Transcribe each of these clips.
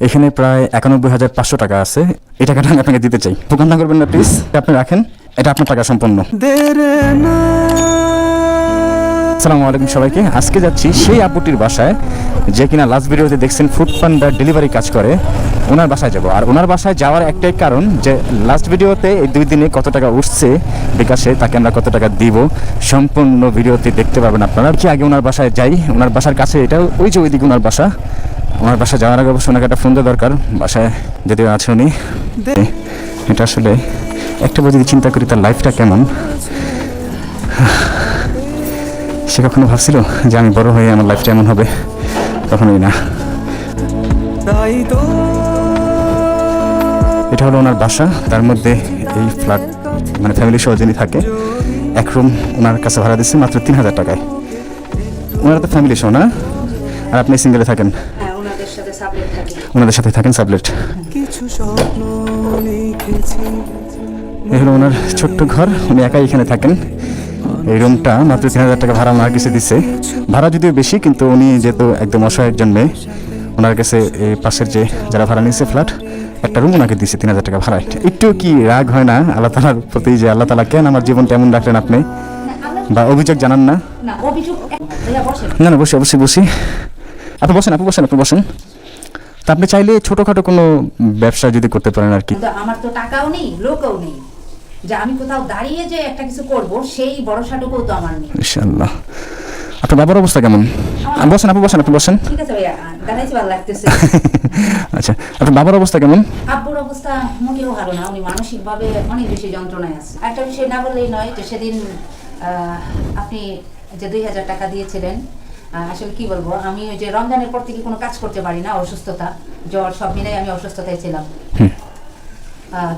এখানে প্রায় একানব্বই হাজার পাঁচশো টাকা আছে। এই টাকাটা আমি আপনাকে দিতে চাই? দোকান না করবেন না প্লিজ আপনি রাখেন এটা আপনার টাকা সম্পন্ন। আসসালামু আলাইকুম সবাইকে। আজকে যাচ্ছি সেই আপুটির বাসায় যে কিনা লাস্ট ভিডিওতে দেখছেন ফুড পান্ডার ডেলিভারি কাজ করে। ওনার বাসায় যাব। আর ওনার বাসায় যাওয়ার একটাই কারণ যে লাস্ট ভিডিওতে এই দুই দিনে কত টাকা উঠছে বিকাশে তাকে আমরা কত টাকা দিব সম্পূর্ণ ভিডিওতে দেখতে পাবেন আপনারা। কি আগে ওনার বাসায় যাই? ওনার বাসার কাছে এটা ওই যে ওইদিকে ওনার বাসা। ওনার বাসায় যাওয়ার আগে অবশ্য ওনাকে একটা ফোন দেওয়া দরকার। বাসায় যদিও আছে উনি। এটা আসলে একটা বার যদি চিন্তা করি তার লাইফটা কেমন? সে কখনো ভাবছিল যে আমি বড় হয়ে আমার লাইফটা এমন হবে? কখনোই না। তাই তো এটা হলো ওনার বাসা। তার মধ্যে এই ফ্ল্যাট মানে ফ্যামিলি সহ যিনি থাকে, এক রুম ওনার কাছে ভাড়া দিচ্ছে মাত্র তিন হাজার টাকায়। ওনারা তো ফ্যামিলি সহ না? আর আপনি সিঙ্গেলে থাকেন? ওনাদের সাথে থাকেন সাবলেট এই হলো ওনার ছোট্ট ঘর, উনি একাই এখানে থাকেন। এই রুমটা মাত্র তিন হাজার টাকা ভাড়া ওনার কাছে দিচ্ছে ভাড়া যদিও বেশি, কিন্তু উনি যেহেতু একদম অসহায় একজন মেয়ে ওনার কাছে এই পাশের যে, যারা ভাড়া নিয়েছে ফ্ল্যাট একটা রুম ওনাকে দিচ্ছে তিন হাজার টাকা ভাড়া একটু কি রাগ হয় না আল্লাহ তালার প্রতি যে আল্লাহ তালা কেন আমার জীবনটা এমন রাখলেন আপনি? বা অভিযোগ জানান না? না না বসে অবশ্যই বসি। আপনি বসেন আপনি বসেন আপনি বসেন। তা আপনি চাইলে ছোটোখাটো কোনো ব্যবসা যদি করতে পারেন আর কি। আমার তো টাকাও নেই লোকও নেই। যে আমি কোথাও দাঁড়িয়ে যে একটা কিছু করব সেই ভরসাটুকুও তো আমার নেই। ইনশাল্লাহ আপনার বাবার অবস্থা কেমন? বসেন আপনি বসেন আপনি বসেন। আচ্ছা আপনার বাবার অবস্থা কেমন? আব্বুর অবস্থা মোটেও ভালো না উনি মানসিকভাবে অনেক বেশি যন্ত্রণায় আছে। একটা বিষয় না বললেই নয় যে সেদিন আপনি যে দুই হাজার টাকা দিয়েছিলেন আসলে কি বলব আমি ওই যে রমজানের পর থেকে কোনো কাজ করতে পারি না অসুস্থতা জ্বর সব মিলাই আমি অসুস্থতায় ছিলাম।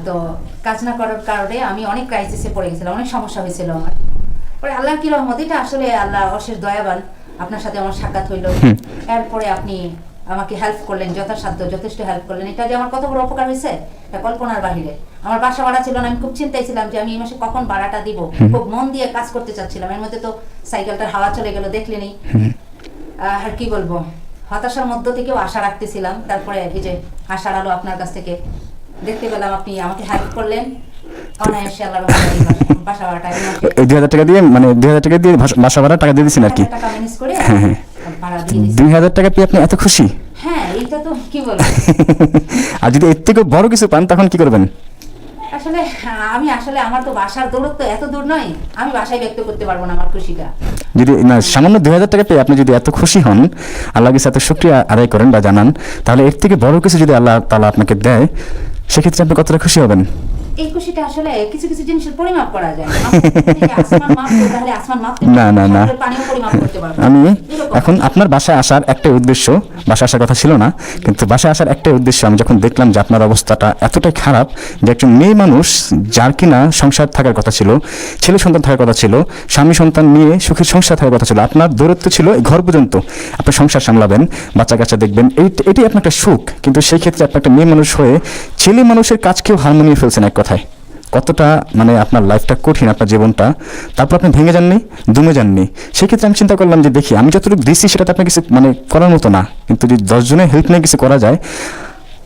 তো কাজ না করার কারণে আমি অনেক ক্রাইসিসে পড়ে গেছিলাম অনেক সমস্যা হয়েছিল আমার। পরে আল্লাহর কি রহমত? এটা আসলে আল্লাহ অশেষ দয়াবান। আপনার সাথে আমার সাক্ষাৎ হইল। এরপরে আপনি আমাকে হেল্প করলেন যথাসাধ্য যথেষ্ট হেল্প করলেন। এটা যে আমার কত বড় উপকার হয়েছে এটা কল্পনার বাহিরে। আমার বাসা ভাড়া ছিল না আমি খুব চিন্তায় ছিলাম যে আমি এই মাসে কখন ভাড়াটা দিব। খুব মন দিয়ে কাজ করতে চাচ্ছিলাম। এর মধ্যে তো সাইকেলটার হাওয়া চলে গেল দেখলেনি আর কি বলব? হতাশার মধ্য থেকেও আশা রাখতেছিলাম। তারপরে এই যে আশার আলো আপনার কাছ থেকে দেখতে পেলাম। আপনি আমাকে হেল্প করলেন। দুই হাজার টাকা দিয়ে মানে দুই হাজার টাকা দিয়ে বাসা ভাড়া টাকা দিয়ে দিচ্ছেন আর কি। হ্যাঁ, হ্যাঁ। দুই হাজার টাকা পেয়ে আপনি এত খুশি? হ্যাঁ আর যদি এর থেকে বড় কিছু পান তখন কি করবেন? আসলে আমি আসলে আমার তো বাসার দূরত্ব এত দূর নয় আমি বাসায় ব্যক্ত করতে পারব না আমার খুশিটা। যদি না সামান্য দুই হাজার টাকা পেয়ে আপনি যদি এত খুশি হন আল্লাহ কাছে এত শুক্রিয়া আদায় করেন বা জানান তাহলে এর থেকে বড় কিছু যদি আল্লাহ তালা আপনাকে দেয় সেক্ষেত্রে আপনি কতটা খুশি হবেন? এই খুশিটা আসলে কিছু কিছু জিনিসের পরিমাপ করা যায় না। আসমান মাপতো, তাহলে আসমান মাপতে না, না, না। পরিমাপ করতে পারব আমি এখন আপনার বাসায় আসার একটাই উদ্দেশ্য বাসায় আসার কথা ছিল না কিন্তু বাসায় আসার একটাই উদ্দেশ্য আমি যখন দেখলাম যে আপনার অবস্থাটা এতটাই খারাপ যে একজন মেয়ে মানুষ যার কিনা সংসার থাকার কথা ছিল ছেলে সন্তান থাকার কথা ছিল স্বামী সন্তান নিয়ে সুখের সংসার থাকার কথা ছিল আপনার দূরত্ব ছিল এই ঘর পর্যন্ত আপনি সংসার সামলাবেন বাচ্চা কাচ্চা দেখবেন এই এটাই আপনার একটা সুখ কিন্তু সেই ক্ষেত্রে আপনার একটা মেয়ে মানুষ হয়ে ছেলে মানুষের কাজকেও হার মানিয়ে ফেলছেন এক কথায়। কতটা মানে আপনার লাইফটা কঠিন, আপনার জীবনটা। তারপর আপনি ভেঙে যাননি, দমে যাননি। সেক্ষেত্রে আমি চিন্তা করলাম যে, দেখি, আমি যতটুকু দিচ্ছি সেটা তো আপনার কিছু মানে করার মতো না। কিন্তু যদি দশজনের হেল্প নিয়ে কিছু করা যায়,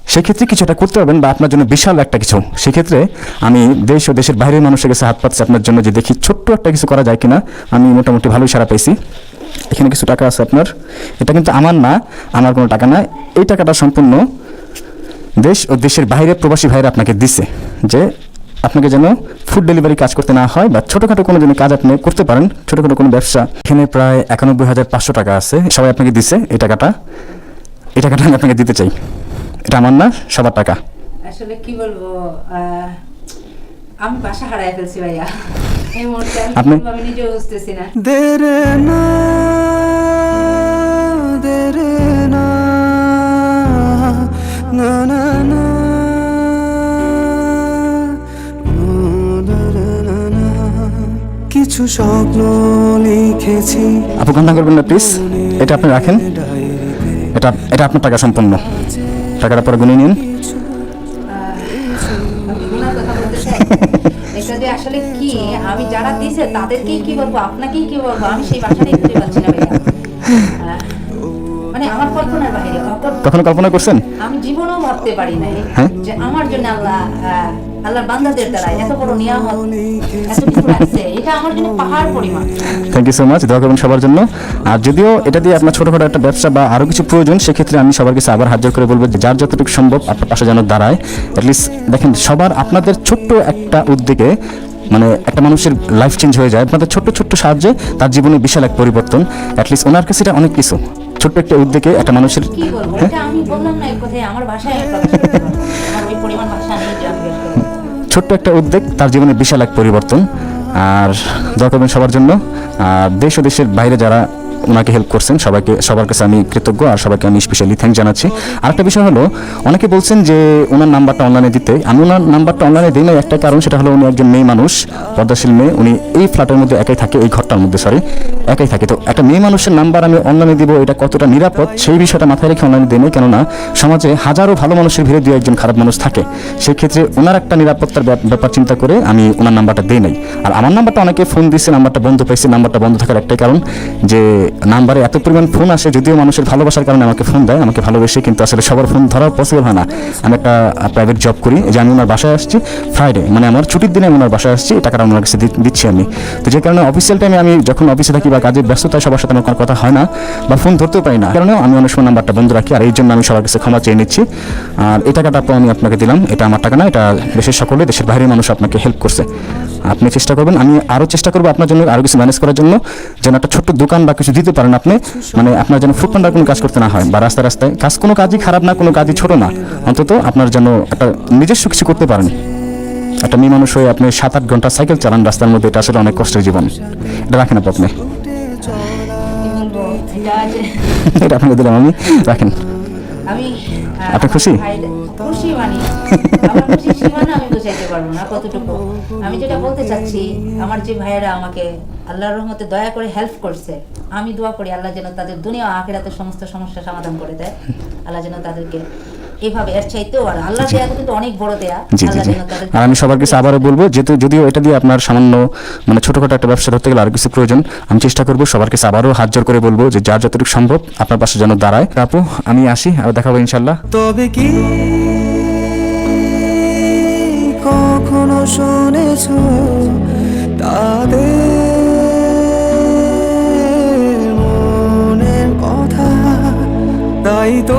সেক্ষেত্রে কিছু একটা করতে পারবেন বা আপনার জন্য বিশাল একটা কিছু। সেক্ষেত্রে আমি দেশ ও দেশের বাইরের মানুষের কাছে হাত পাচ্ছি আপনার জন্য যে, দেখি, ছোট্ট একটা কিছু করা যায় কিনা। আমি মোটামুটি ভালোই সারা পাইছি। এখানে কিছু টাকা আছে আপনার। এটা কিন্তু আমার না, আমার কোনো টাকা না। এই টাকাটা সম্পূর্ণ দেশ ও দেশের বাইরে প্রবাসী ভাইরা আপনাকে দিছে যে আপনাকে যেন ফুড ডেলিভারি কাজ করতে না হয় বা ছোটোখাটো কোনো যেন কাজ আপনি করতে পারেন ছোটোখাটো কোনো ব্যবসা। এখানে প্রায় একানব্বই হাজার পাঁচশো টাকা আছে সবাই আপনাকে দিছে এই টাকাটা। এই টাকাটা আমি আপনাকে দিতে চাই। এটা আমার না সবার টাকা। আসলে কি বলব আমি বাসা হারাই ফেলছি ভাইয়া। এই মুহূর্তে আমি নিজেও বুঝতেছি না। কিছু স্বপ্ন লিখেছি। আপু কান্না করবেন না প্লিজ এটা আপনি রাখেন। এটা এটা আপনার টাকা সম্পূর্ণ টাকাটা পরে গুনে নিন। আমি এটা আসলে কি? যারা দিছে তাদেরকেই কি বলব? আপনাকেই কি বলব? আমি সেই বাসাটাই খুঁজে পাচ্ছি না আমার কল্পনার বাইরে কখনো কল্পনা করছেন? আমি জীবনেও ভাবতে পারি নাই হ্যাঁ? যে আমার জন্য আল্লাহ আল্লাহর বান্দাদের দ্বারা এত বড় নিয়ামত এত কিছু রাখছে এটা আমার জন্য পাহাড় পরিমাণ। থ্যাংক ইউ সো মাচ দোয়া করবেন সবার জন্য। আর যদিও এটা দিয়ে আপনার ছোটোখাটো একটা ব্যবসা বা আরও কিছু প্রয়োজন সেক্ষেত্রে আমি সবার কাছে আবার হাজার করে বলব যে যার যতটুকু সম্ভব আপনার পাশে যেন দাঁড়ায়। অ্যাটলিস্ট দেখেন সবার আপনাদের ছোট্ট একটা উদ্যোগে মানে একটা মানুষের লাইফ চেঞ্জ হয়ে যায়। আপনাদের ছোট্ট ছোট্ট সাহায্যে তার জীবনে বিশাল এক পরিবর্তন। অ্যাটলিস্ট ওনার কাছে এটা অনেক কিছু। ছোট্ট একটা উদ্যোগে একটা মানুষের হ্যাঁ। ছোট্ট একটা উদ্যোগ তার জীবনে বিশাল এক পরিবর্তন। আর দরকার সবার জন্য। আর দেশ ও দেশের বাইরে যারা ওনাকে হেল্প করছেন, সবাইকে, সবার কাছে আমি কৃতজ্ঞ আর সবাইকে আমি স্পেশালি থ্যাংক জানাচ্ছি। আরেকটা বিষয় হলো, অনেকে বলছেন যে ওনার নাম্বারটা অনলাইনে দিতে। আমি ওনার নাম্বারটা অনলাইনে দিই না একটা কারণ সেটা হলো উনি একজন মেয়ে মানুষ পদ্মাশীল মেয়ে। উনি এই ফ্ল্যাটের মধ্যে একাই থাকে, এই ঘরটার মধ্যে সরি একাই থাকে। তো একটা মেয়ে মানুষের নাম্বার আমি অনলাইনে দিব, এটা কতটা নিরাপদ? সেই বিষয়টা মাথায় রেখে অনলাইনে দিই নাই, কেননা সমাজে হাজারো ভালো মানুষের ভিড়ে দু একজন খারাপ মানুষ থাকে। সেই ক্ষেত্রে ওনার একটা নিরাপত্তার ব্যাপ- ব্যাপার চিন্তা করে আমি ওনার নাম্বারটা দিই নাই। আর আমার নাম্বারটা অনেকে ফোন দিচ্ছে নাম্বারটা বন্ধ পাইছে, নাম্বারটা বন্ধ থাকার একটাই কারণ যে নাম্বারে এত পরিমাণ ফোন আসে, যদিও মানুষের ভালোবাসার কারণে আমাকে ফোন দেয়, আমাকে ভালোবেসে, কিন্তু আসলে সবার ফোন ধরা পসিবল হয় না। আমি একটা প্রাইভেট জব করি যে আমি ওনার বাসায় আসছি ফ্রাইডে মানে আমার ছুটির দিনে আমি ওনার বাসায় আসছি টাকাটা ওনার কাছে দিচ্ছি আমি। তো যে কারণে অফিসিয়াল টাইমে আমি যখন অফিসে থাকি বা কাজের ব্যস্ততায় সবার সাথে আমার কথা হয় না, বা ফোন ধরতেও পারি না কারণেও আমি অনেক সময় নাম্বারটা বন্ধ রাখি, আর এই জন্য আমি সবার কাছে ক্ষমা চেয়ে নিচ্ছি। আর এই টাকাটা আমি আপনাকে দিলাম, এটা আমার টাকা না, এটা দেশের সকলে, দেশের বাইরের মানুষ আপনাকে হেল্প করছে। আপনি চেষ্টা করবেন, আমি আরও চেষ্টা করব আপনার জন্য আরও কিছু ম্যানেজ করার জন্য, যেন একটা ছোট্ট দোকান বা কিছু দিতে পারেন আপনি। মানে আপনার যেন ফুটপান্ডার কোনো কাজ করতে না হয় বা রাস্তায় রাস্তায় কাজ কোনো কাজই খারাপ না কোনো কাজই ছোট না। অন্তত আপনার যেন একটা নিজস্ব কিছু করতে পারেন। একটা মেয়ে মানুষ হয়ে আপনি সাত আট ঘণ্টা সাইকেল চালান রাস্তার মধ্যে এটা আসলে অনেক কষ্টের জীবন। এটা রাখেন আপু আপনি। এটা আপনাকে দিলাম আমি রাখেন। আমি আপনি খুশি? খুশি মানে আমার খুশি সীমানা আমি বুঝাইতে পারব না কতটুকু আমি যেটা বলতে চাচ্ছি আমার যে ভাইয়েরা আমাকে আল্লাহর রহমতে দয়া করে হেল্প করছে আমি দোয়া করি আল্লাহ যেন তাদের দুনিয়া আখেরাতে সমস্ত সমস্যা সমাধান করে দেয় আল্লাহ যেন তাদেরকে এইভাবে এর চাইতেও আর আল্লাহ দেয়া কিন্তু অনেক বড় দেয়া। জি জি জি। আর আমি সবার কাছে আবারও বলব যেহেতু যদিও এটা দিয়ে আপনার সামান্য মানে ছোটোখাটো একটা ব্যবসা ধরতে গেলে আরও কিছু প্রয়োজন আমি চেষ্টা করব সবার কাছে আবারও হাত জোর করে বলব যে যার যতটুকু সম্ভব আপনার পাশে যেন দাঁড়ায়। আপু আমি আসি আর দেখাবো ইনশাল্লাহ। তবে কি কখনো শুনেছ তাদের মনের কথা? তাই তো